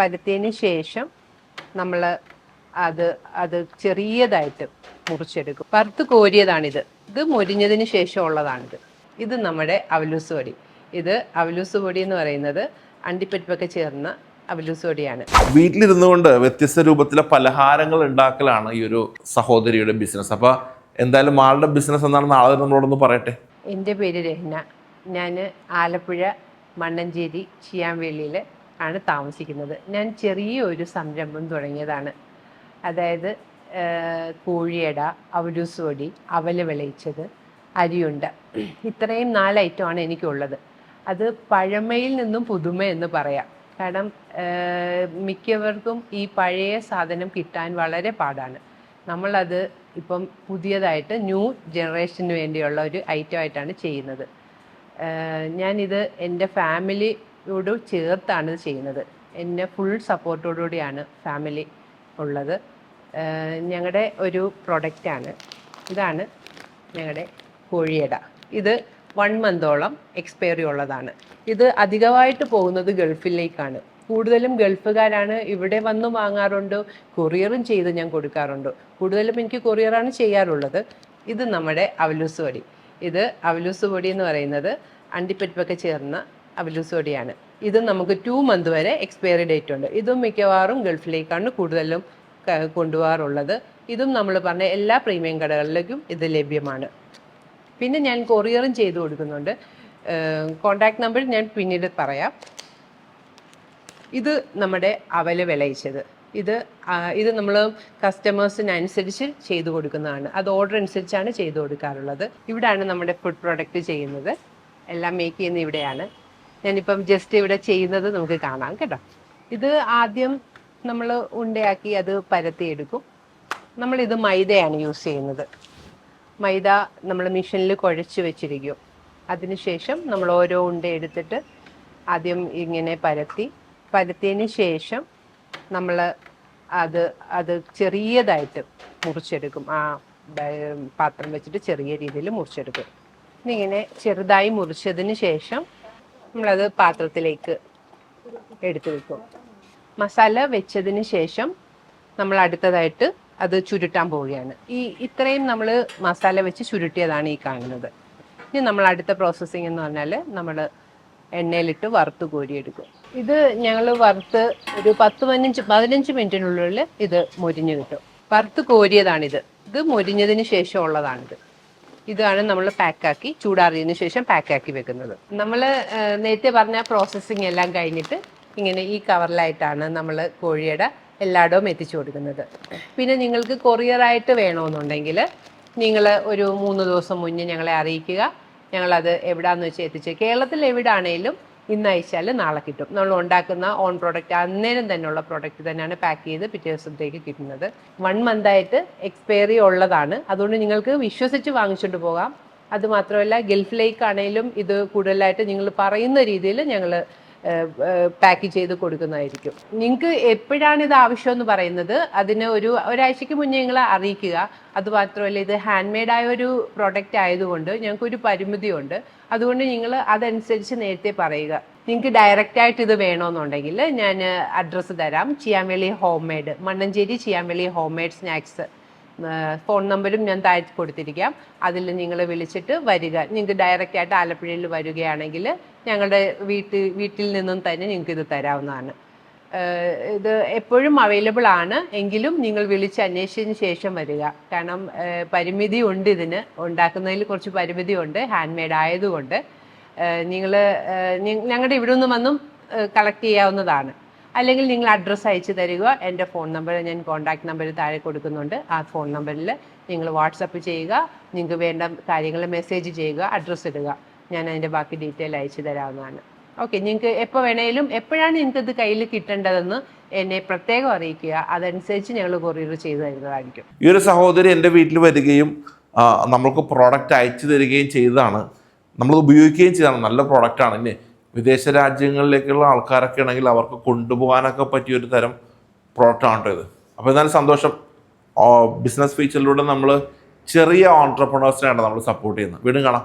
പരത്തിയതിന് ശേഷം നമ്മൾ അത് അത് ചെറിയതായിട്ട് മുറിച്ചെടുക്കും. പറുത്ത് കോരിയതാണിത്. ഇത് മുരിഞ്ഞതിന് ശേഷം ഉള്ളതാണിത്. ഇത് നമ്മുടെ അവലൂസ് പൊടി. ഇത് അവലൂസ് പൊടി എന്ന് പറയുന്നത് അണ്ടിപ്പരിപ്പൊക്കെ ചേർന്ന അവലൂസ് പൊടിയാണ്. വീട്ടിലിരുന്നു കൊണ്ട് വ്യത്യസ്ത രൂപത്തിലെ പലഹാരങ്ങൾ ഉണ്ടാക്കലാണ് ഈ ഒരു സഹോദരിയുടെ ബിസിനസ്. അപ്പൊ എന്തായാലും ആളുടെ ബിസിനസ് എന്നാണ് ആളെ നമ്മളോടൊന്ന് പറയട്ടെ? എന്റെ പേര് രഹ്ന. ഞാൻ ആലപ്പുഴ മണ്ണഞ്ചേരി ചിയാൻവേലിയിൽ ആണ് താമസിക്കുന്നത്. ഞാൻ ചെറിയ ഒരു സംരംഭം തുടങ്ങിയതാണ്. അതായത് കോഴിയട അവരുസോടി അവൽ വിളയിച്ചത് അരിയുണ്ട. ഇത്രയും നാല് ഐറ്റമാണ് എനിക്കുള്ളത്. അത് പഴമയിൽ നിന്നും പുതുമ എന്ന് പറയാം. കാരണം മിക്കവർക്കും ഈ പഴയ സാധനം കിട്ടാൻ വളരെ പാടാണ്. നമ്മളത് ഇപ്പം പുതിയതായിട്ട് ന്യൂ ജനറേഷന് വേണ്ടിയുള്ള ഒരു ഐറ്റം ആയിട്ടാണ് ചെയ്യുന്നത്. ഞാനിത് എന്റെ ഫാമിലിയോട് ചേർത്താണ് ഇത് ചെയ്യുന്നത്. എന്നെ ഫുൾ സപ്പോർട്ടോടുകൂടിയാണ് ഫാമിലി ഉള്ളത്. ഞങ്ങളുടെ ഒരു പ്രൊഡക്റ്റാണ് ഇതാണ് ഞങ്ങളുടെ കോഴിയട. ഇത് വൺ മന്തോളം എക്സ്പയറി ഉള്ളതാണ്. ഇത് അധികമായിട്ട് പോകുന്നത് ഗൾഫിലേക്കാണ്. കൂടുതലും ഗൾഫുകാരാണ് ഇവിടെ വന്ന് വാങ്ങാറുണ്ട് കൊറിയറും ചെയ്ത് ഞാൻ കൊടുക്കാറുണ്ട്. കൂടുതലും എനിക്ക് കൊറിയറാണ് ചെയ്യാറുള്ളത്. ഇത് നമ്മുടെ അവലൂസ് പൊടി. ഇത് അവലൂസ് പൊടി എന്ന് പറയുന്നത് അണ്ടിപ്പരിപ്പൊക്കെ ചേർന്ന അവലൂസ് പൊടിയാണ് ഇത് നമുക്ക് ടു മന്ത് വരെ എക്സ്പയറി ഡേറ്റ് ഉണ്ട്. ഇതും മിക്കവാറും ഗൾഫിലേക്കാണ് കൂടുതലും കൊണ്ടുപോകാറുള്ളത്. ഇതും നമ്മൾ പറഞ്ഞ എല്ലാ പ്രീമിയം കടകളിലേക്കും ഇത് ലഭ്യമാണ്. പിന്നെ ഞാൻ കൊറിയറും ചെയ്തു കൊടുക്കുന്നുണ്ട്. കോണ്ടാക്ട് നമ്പർ ഞാൻ പിന്നീട് പറയാം. ഇത് നമ്മുടെ അവൽ വിളയിച്ചത്. ഇത് ഇത് നമ്മൾ കസ്റ്റമേഴ്സിനനുസരിച്ച് ചെയ്തു കൊടുക്കുന്നതാണ്. അത് ഓർഡർ അനുസരിച്ചാണ് ചെയ്തു കൊടുക്കാറുള്ളത്. ഇവിടെയാണ് നമ്മുടെ ഫുഡ് പ്രൊഡക്റ്റ് ചെയ്യുന്നത്. എല്ലാം മേക്ക് ചെയ്യുന്ന ഇവിടെയാണ്. ഞാനിപ്പം ജസ്റ്റ് ഇവിടെ ചെയ്യുന്നത് നമുക്ക് കാണാം കേട്ടോ. ഇത് ആദ്യം നമ്മൾ ഉണ്ടയാക്കി അത് പരത്തിയെടുക്കും. നമ്മളിത് മൈദയാണ് യൂസ് ചെയ്യുന്നത്. മൈദ നമ്മൾ മിഷനിൽ കുഴച്ച് വെച്ചിരിക്കും. അതിനുശേഷം നമ്മൾ ഓരോ ഉണ്ട എടുത്തിട്ട് ആദ്യം ഇങ്ങനെ പരത്തി. പരത്തിയതിന് ശേഷം നമ്മൾ അത് അത് ചെറിയതായിട്ട് മുറിച്ചെടുക്കും. ആ പാത്രം വെച്ചിട്ട് ചെറിയ രീതിയിൽ മുറിച്ചെടുക്കും. ഇങ്ങനെ ചെറുതായി മുറിച്ചതിന് ശേഷം നമ്മളത് പാത്രത്തിലേക്ക് എടുത്തു വെക്കും. മസാല വെച്ചതിന് ശേഷം നമ്മൾ അടുത്തതായിട്ട് അത് ചുരുട്ടാൻ പോവുകയാണ്. ഈ ഇത്രയും നമ്മൾ മസാല വെച്ച് ചുരുട്ടിയതാണ് ഈ കാണുന്നത്. ഇനി നമ്മൾ അടുത്ത പ്രോസസ്സിംഗ് എന്ന് പറഞ്ഞാൽ നമ്മൾ എണ്ണയിലിട്ട് വറുത്ത് കോരിയെടുക്കും ഇത് ഞങ്ങൾ വറുത്ത് ഒരു പത്ത് പതിനഞ്ച് പതിനഞ്ച് മിനിറ്റിനുള്ളിൽ ഇത് മൊരിഞ്ഞ് കിട്ടും. വറുത്ത് കോരിയതാണിത്. ഇത് മൊരിഞ്ഞതിന് ശേഷം ഉള്ളതാണിത് ഇതാണ് നമ്മൾ പാക്കാക്കി ചൂടാറിയതിനു ശേഷം പാക്കാക്കി വെക്കുന്നത്. നമ്മൾ നേരത്തെ പറഞ്ഞ പ്രോസസ്സിങ് എല്ലാം കഴിഞ്ഞിട്ട് ഇങ്ങനെ ഈ കവറിലായിട്ടാണ് നമ്മൾ കോഴിയുടെ എല്ലായിടവും എത്തിച്ചു കൊടുക്കുന്നത്. പിന്നെ നിങ്ങൾക്ക് കൊറിയറായിട്ട് വേണമെന്നുണ്ടെങ്കിൽ നിങ്ങൾ ഒരു മൂന്ന് ദിവസം മുന്നേ ഞങ്ങളെ അറിയിക്കുക. ഞങ്ങളത് എവിടാന്ന് വെച്ച് എത്തിച്ച്. കേരളത്തിൽ എവിടാണേലും ഇന്ന് അയച്ചാൽ നാളെ കിട്ടും. നമ്മൾ ഉണ്ടാക്കുന്ന ഓൺ പ്രോഡക്റ്റ് അന്നേരം തന്നെയുള്ള പ്രോഡക്റ്റ് തന്നെയാണ് പാക്ക് ചെയ്ത് പിറ്റേ ദിവസത്തേക്ക് കിട്ടുന്നത്. വൺ മന്തായിട്ട് എക്സ്പയറി ഉള്ളതാണ്. അതുകൊണ്ട് നിങ്ങൾക്ക് വിശ്വസിച്ച് വാങ്ങിച്ചുകൊണ്ട് പോകാം. അത് മാത്രമല്ല ഗൾഫിലേക്കാണേലും ഇത് കൂടുതലായിട്ട് നിങ്ങൾ പറയുന്ന രീതിയിൽ ഞങ്ങൾ പാക്ക് ചെയ്ത് കൊടുക്കുന്നതായിരിക്കും. നിങ്ങൾക്ക് എപ്പോഴാണ് ഇത് ആവശ്യം എന്ന് പറയുന്നത്? അതിന് ഒരു ഒരാഴ്ചയ്ക്ക് മുന്നേ നിങ്ങൾ അറിയിക്കുക. അത് മാത്രമല്ല ഇത് ഹാൻഡ് മെയ്ഡ് ആയ ഒരു പ്രൊഡക്റ്റ് ആയതുകൊണ്ട് ഞങ്ങൾക്ക് ഒരു പരിമിതിയുണ്ട്. അതുകൊണ്ട് നിങ്ങൾ അതനുസരിച്ച് നേരത്തെ പറയുക. നിങ്ങൾക്ക് ഡയറക്റ്റ് ആയിട്ട് ഇത് വേണമെന്നുണ്ടെങ്കിൽ ഞാൻ അഡ്രസ്സ് തരാം. Chiyampally home made Mannanchery Chiyampally home made snacks phone നമ്പരും ഞാൻ താഴ്ത്തി കൊടുത്തിരിക്കാം. അതിൽ നിങ്ങൾ വിളിച്ചിട്ട് വരിക. നിങ്ങൾക്ക് ഡയറക്റ്റ് ആയിട്ട് ആലപ്പുഴയിൽ വരികയാണെങ്കിൽ ഞങ്ങളുടെ വീട്ടിൽ വീട്ടിൽ നിന്നും തന്നെ നിങ്ങൾക്ക് ഇത് തരാവുന്നതാണ്. ഇത് എപ്പോഴും അവൈലബിൾ ആണ്. എങ്കിലും നിങ്ങൾ വിളിച്ച് അന്വേഷിച്ചതിന് ശേഷം വരിക. കാരണം പരിമിതി ഉണ്ട് ഇതിന്. ഉണ്ടാക്കുന്നതിൽ കുറച്ച് പരിമിതി ഉണ്ട്. ഹാൻഡ് മെയ്ഡ് ആയതുകൊണ്ട് നിങ്ങൾ ഞങ്ങളുടെ ഇവിടെ നിന്ന് വന്നും കളക്ട് ചെയ്യാവുന്നതാണ്. അല്ലെങ്കിൽ നിങ്ങൾ അഡ്രസ്സ് അയച്ചു തരിക. എന്റെ ഫോൺ നമ്പർ ഞാൻ കോൺടാക്ട് നമ്പർ താഴെ കൊടുക്കുന്നുണ്ട്. ആ ഫോൺ നമ്പറിൽ നിങ്ങൾ വാട്സപ്പ് ചെയ്യുക. നിങ്ങൾക്ക് വേണ്ട കാര്യങ്ങൾ മെസ്സേജ് ചെയ്യുക. അഡ്രസ്സ് ഇടുക. ഞാൻ അതിന്റെ ബാക്കി ഡീറ്റെയിൽ അയച്ചു തരാവുന്നതാണ്. ഓക്കെ നിങ്ങൾക്ക് എപ്പോൾ വേണേലും എപ്പോഴാണ് നിങ്ങൾക്ക് ഇത് കയ്യിൽ കിട്ടേണ്ടതെന്ന് എന്നെ പ്രത്യേകം അറിയിക്കുക. അതനുസരിച്ച് ഞങ്ങൾ കൊറിയർ ചെയ്തു തരുന്നതായിരിക്കും. ഈ ഒരു സഹോദരി എന്റെ വീട്ടിൽ വരികയും നമ്മൾക്ക് പ്രോഡക്റ്റ് അയച്ചു തരികയും ചെയ്തതാണ്. നമ്മൾ ഉപയോഗിക്കുകയും ചെയ്തതാണ്. നല്ല പ്രോഡക്റ്റാണ് ഇനി. വിദേശ രാജ്യങ്ങളിലേക്കുള്ള ആൾക്കാരൊക്കെ ആണെങ്കിൽ അവർക്ക് കൊണ്ടുപോകാനൊക്കെ പറ്റിയ ഒരു തരം പ്രോഡക്റ്റാണ് ഇത് അപ്പോൾ എന്നാലും സന്തോഷം ബിസിനസ് ഫീച്ചറിലൂടെ നമ്മൾ ചെറിയ ഓൺട്രപ്രണേഴ്സിനെയാണ് നമ്മൾ സപ്പോർട്ട് ചെയ്യുന്നത്. വീണ്ടും കാണാം.